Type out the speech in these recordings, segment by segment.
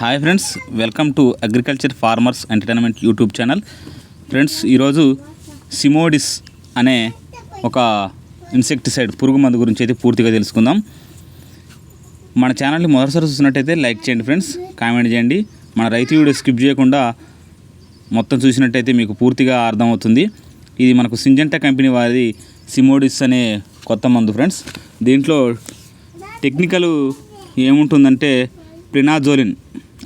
Hi friends welcome to agriculture farmers entertainment YouTube channel. Friends ఈరోజు సిమోడిస్ అనే ఒక ఇన్సెక్టిసైడ్ పురుగు మందు గురించి అయితే పూర్తిగా తెలుసుకుందాం. మన ఛానల్ని మొదటిసారి చూసినట్టయితే లైక్ చేయండి ఫ్రెండ్స్ కామెంట్ చేయండి. మన రైతు వీడియో స్కిప్ చేయకుండా మొత్తం చూసినట్టయితే మీకు పూర్తిగా అర్థమవుతుంది. ఇది మనకు సింజంటా కంపెనీ వారి సిమోడిస్ అనే కొత్త మందు ఫ్రెండ్స్. దీంట్లో టెక్నికల్ ఏముంటుందంటే ప్రినాజోలిన్.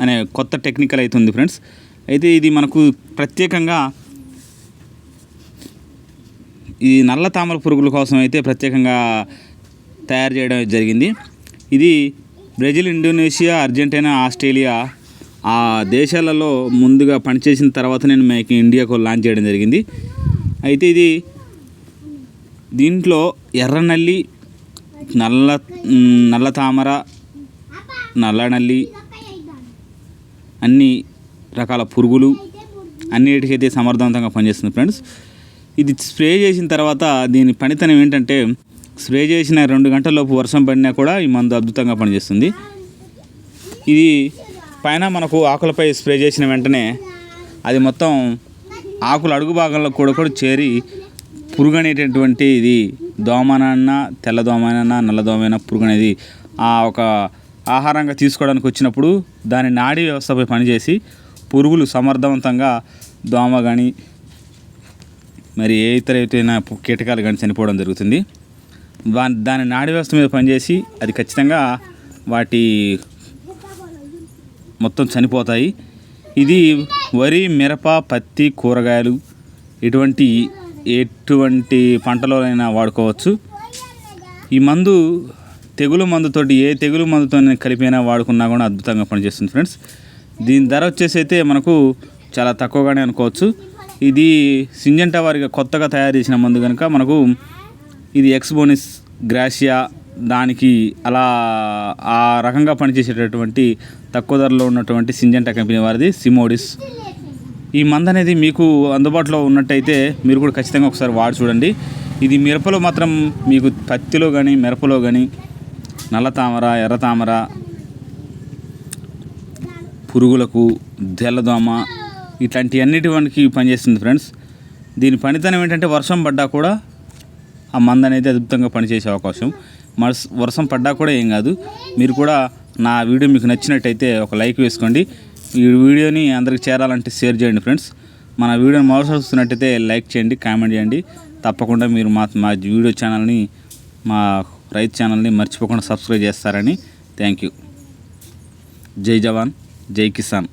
అనే కొత్త టెక్నికల్ అవుతుంది ఫ్రెండ్స్. అయితే ఇది మనకు ప్రత్యేకంగా ఈ నల్ల తామర పురుగుల కోసం అయితే ప్రత్యేకంగా తయారు చేయడం జరిగింది. ఇది బ్రెజిల్ ఇండోనేషియా అర్జెంటీనా ఆస్ట్రేలియా ఆ దేశాలలో ముందుగా పనిచేసిన తర్వాత నేను మీకు ఇండియాకు లాంచ్ చేయడం జరిగింది. అయితే ఇది దీంట్లో ఎర్రనల్లి నల్ల నల్ల తామర నల్లనల్లి అన్ని రకాల పురుగులు అన్నిటికైతే సమర్థవంతంగా పనిచేస్తుంది ఫ్రెండ్స్. ఇది స్ప్రే చేసిన తర్వాత దీని పనితనం ఏంటంటే స్ప్రే చేసిన రెండు గంటలలోపు వర్షం పడినా కూడా ఈ మందు అద్భుతంగా పనిచేస్తుంది. ఇది పైన మనకు ఆకులపై స్ప్రే చేసిన వెంటనే అది మొత్తం ఆకుల అడుగు భాగంలో కూడా కూడా చేరి పురుగు అనేటటువంటి ఇది దోమనన్నా తెల్ల దోమనన్నా నల్ల పురుగు అనేది ఆ ఒక ఆహారంగా తీసుకోవడానికి వచ్చినప్పుడు దాని నాడీ వ్యవస్థపై పనిచేసి పురుగులు సమర్థవంతంగా దోమ కానీ మరి ఏ ఇతర ఏదైనా కీటకాలు కానీ చనిపోవడం జరుగుతుంది. దాని దాని నాడీ వ్యవస్థ మీద పనిచేసి అది ఖచ్చితంగా వాటి మొత్తం చనిపోతాయి. ఇది వరి మిరప పత్తి కూరగాయలు ఇటువంటి ఎటువంటి పంటలోనైనా వాడుకోవచ్చు. ఈ మందు తెగులు మందుతోటి ఏ తెగులు మందుతో కలిపినా వాడుకున్నా కూడా అద్భుతంగా పనిచేస్తుంది ఫ్రెండ్స్. దీని ధర వచ్చేసి అయితే మనకు చాలా తక్కువగానే అనుకోవచ్చు. ఇది సింజంటా వారిగా కొత్తగా తయారు చేసిన మందు కనుక మనకు ఇది ఎక్స్బోనిస్ గ్రాషియా దానికి అలా ఆ రకంగా పనిచేసేటటువంటి తక్కువ ధరలో ఉన్నటువంటి సింజంటా కంపెనీ వారిది సిమోడిస్. ఈ మందు అనేది మీకు అందుబాటులో ఉన్నట్టయితే మీరు కూడా ఖచ్చితంగా ఒకసారి వాడి చూడండి. ఇది మిరపలో మాత్రం మీకు పత్తిలో కానీ మిరపలో కానీ నల్ల తామర ఎర్ర తామర పురుగులకు తెల్లదోమ ఇట్లాంటి అన్నిటివానికి పనిచేస్తుంది ఫ్రెండ్స్. దీని పనితనం ఏంటంటే వర్షం పడ్డా కూడా ఆ మంద అనేది అద్భుతంగా పనిచేసే అవకాశం. మర్స్ వర్షం పడ్డా కూడా ఏం కాదు. మీరు కూడా నా వీడియో మీకు నచ్చినట్టయితే ఒక లైక్ వేసుకోండి. ఈ వీడియోని అందరికి చేరాలంటే షేర్ చేయండి ఫ్రెండ్స్. మన వీడియోని మొదటి చూస్తున్నట్టయితే లైక్ చేయండి కామెంట్ చేయండి. తప్పకుండా మీరు మా మా వీడియో ఛానల్ని మా రైతు ఛానల్ని మర్చిపోకుండా సబ్స్క్రైబ్ చేస్తారని థ్యాంక్ యూ. జై జవాన్ జై కిసాన్.